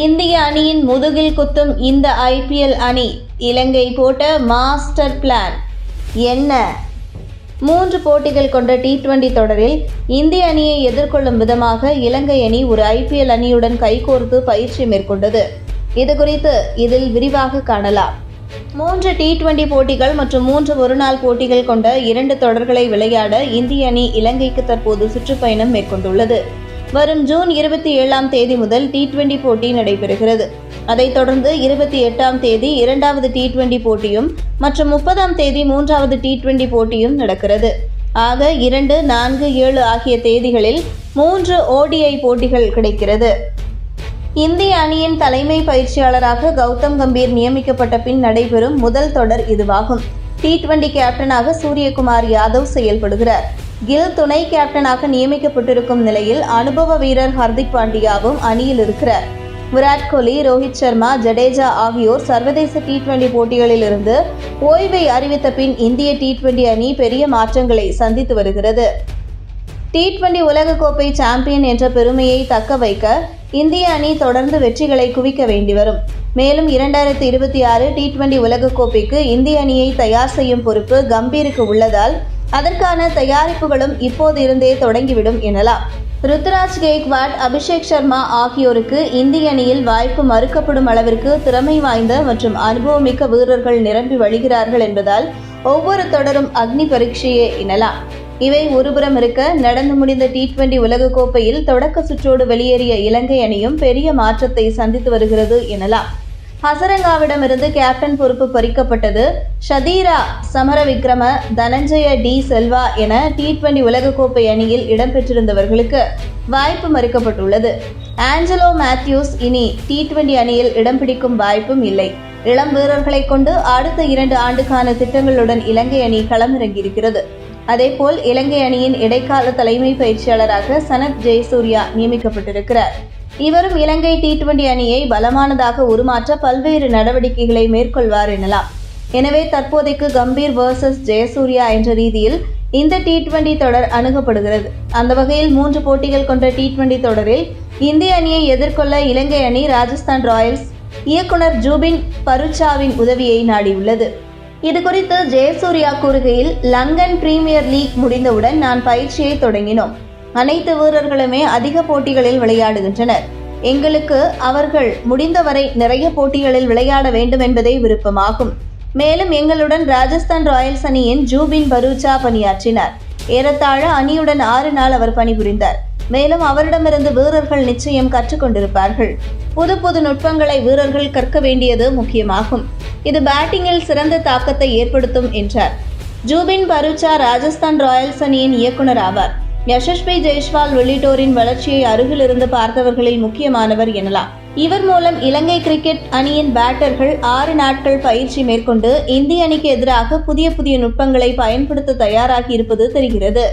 இந்திய அணியின் முதுகில் குத்தும் இந்த ஐபிஎல் அணி இலங்கை போட்ட மாஸ்டர் பிளான். என்ன? மூன்று போட்டிகள் கொண்ட டி டுவெண்டி தொடரில் இந்திய அணியை எதிர்கொள்ளும் விதமாக இலங்கை அணி ஒரு ஐபிஎல் அணியுடன் கைகோர்த்து பயிற்சி மேற்கொண்டது. இது குறித்து இதில் விரிவாக காணலாம். மூன்று டி டுவெண்டி போட்டிகள் மற்றும் மூன்று ஒருநாள் போட்டிகள் கொண்ட இரண்டு தொடர்களை விளையாட இந்திய அணி இலங்கைக்கு தற்போது சுற்றுப்பயணம் மேற்கொண்டுள்ளது. வரும் ஜூன் இருபத்தி ஏழாம் தேதி முதல் டி டுவெண்டி போட்டி நடைபெறுகிறது. அதைத் தொடர்ந்து இருபத்தி எட்டாம் தேதி இரண்டாவது டி டுவெண்டி போட்டியும் மற்றும் முப்பதாம் தேதி மூன்றாவது டி டுவெண்டி போட்டியும் நடக்கிறது. ஆக இரண்டு நான்கு ஏழு ஆகிய தேதிகளில் மூன்று ஓடிஐ போட்டிகள் கிடைக்கிறது. இந்திய அணியின் தலைமை பயிற்சியாளராக கௌதம் கம்பீர் நியமிக்கப்பட்ட பின் நடைபெறும் முதல் தொடர் இதுவாகும். டி டுவெண்டி கேப்டனாக சூரியகுமார் யாதவ் செயல்படுகிறார். கில் துணை கேப்டனாக நியமிக்கப்பட்டிருக்கும் நிலையில் அனுபவ வீரர் ஹர்திக் பாண்டியாவும் அணியில் இருக்கிறார். விராட் கோலி ரோஹித் சர்மா ஜடேஜா ஆகியோர் சர்வதேச டி டுவெண்டி போட்டிகளில் இருந்து ஓய்வை அறிவித்த பின் இந்திய டி டுவெண்டி அணி பெரிய மாற்றங்களை சந்தித்து வருகிறது. டி டுவெண்டி உலகக்கோப்பை சாம்பியன் என்ற பெருமையை தக்க வைக்க இந்திய அணி தொடர்ந்து வெற்றிகளை குவிக்க வேண்டி வரும். மேலும் இரண்டாயிரத்தி இருபத்தி ஆறு டி டுவெண்டி உலகக்கோப்பைக்கு இந்திய அணியை தயார் செய்யும் பொறுப்பு கம்பீருக்கு உள்ளதால் அதற்கான தயாரிப்புகளும் இப்போது இருந்தே தொடங்கிவிடும் எனலாம். ருத்ராஜ் கேக்வாட் அபிஷேக் சர்மா ஆகியோருக்கு இந்திய அணியில் வாய்ப்பு மறுக்கப்படும் அளவிற்கு திறமை வாய்ந்த மற்றும் அனுபவமிக்க வீரர்கள் நிரம்பி வழிகிறார்கள் என்பதால் ஒவ்வொரு தொடரும் அக்னி பரீட்சையே எனலாம். இவை ஒருபுறம் இருக்க நடந்து முடிந்த டி டுவெண்டி உலகக்கோப்பையில் தொடக்க சுற்றோடு வெளியேறிய இலங்கை அணியும் பெரிய மாற்றத்தை சந்தித்து வருகிறது எனலாம். ஹசரங்காவிடமிருந்து கேப்டன் பொறுப்பு பறிக்கப்பட்டது ஷதீரா சமரவிக்ரம தனஞ்சய டி செல்வா என டி டுவெண்டி உலகக்கோப்பை அணியில் இடம்பெற்றிருந்தவர்களுக்கு வாய்ப்பு மறுக்கப்பட்டுள்ளது. ஆஞ்சலோ மேத்யூஸ் இனி டி டுவெண்டி அணியில் இடம் பிடிக்கும் வாய்ப்பும் இல்லை. இளம் வீரர்களை கொண்டு அடுத்த இரண்டு ஆண்டுக்கான திட்டங்களுடன் இலங்கை அணி களமிறங்கியிருக்கிறது. அதேபோல் இலங்கை அணியின் இடைக்கால தலைமை பயிற்சியாளராக சனத் ஜெயசூர்யா நியமிக்கப்பட்டிருக்கிறார். இவரும் இலங்கை டி டுவெண்டி அணியை பலமானதாக உருமாற்ற பல்வேறு நடவடிக்கைகளை மேற்கொள்வார் எனலாம். எனவே தற்போதைக்கு கம்பீர் வர்சஸ் ஜெயசூர்யா என்ற ரீதியில் இந்த டி டுவெண்டி தொடர் அணுகப்படுகிறது. அந்த வகையில் மூன்று போட்டிகள் கொண்ட டி டுவெண்டி தொடரில் இந்திய அணியை எதிர்கொள்ள இலங்கை அணி ராஜஸ்தான் ராயல்ஸ் இயக்குனர் ஜூபின் பருச்சாவின் உதவியை நாடியுள்ளது. இது குறித்து ஜெயசூர்யா கூறுகையில் லங்கன் பிரீமியர் லீக் முடிந்தவுடன் நான் பயிற்சியை தொடங்கினோம். அனைத்து வீரர்களுமே அதிக போட்டிகளில் விளையாடுகின்றனர். எங்களுக்கு அவர்கள் முடிந்தவரை நிறைய போட்டிகளில் விளையாட வேண்டும் என்பதே விருப்பமாகும். மேலும் எங்களுடன் ராஜஸ்தான் ராயல்ஸ் அணியின் ஜூபின் பரூச்சா பணியாற்றினார். ஏறத்தாழ அணியுடன் ஆறு நாள் அவர் பணிபுரிந்தார். மேலும் அவரிடமிருந்து வீரர்கள் நிச்சயம் கற்றுக்கொண்டிருப்பார்கள். புது புது நுட்பங்களை வீரர்கள் கற்க வேண்டியது முக்கியமாகும். இது பேட்டிங்கில் சிறந்த தாக்கத்தை ஏற்படுத்தும் என்றார். ஜூபின் பருச்சா ராஜஸ்தான் ராயல்ஸ் அணியின் இயக்குனர் ஆவார். யசஸ்வி ஜெய்ஸ்வால் உள்ளிட்டோரின் வளர்ச்சியை அருகிலிருந்து பார்த்தவர்களில் முக்கியமானவர் எனலாம். இவர் மூலம் இலங்கை கிரிக்கெட் அணியின் பேட்டர்கள் ஆறு நாட்கள் பயிற்சி மேற்கொண்டு இந்திய அணிக்கு எதிராக புதிய புதிய நுட்பங்களை பயன்படுத்த தயாராகி இருப்பது தெரிகிறது.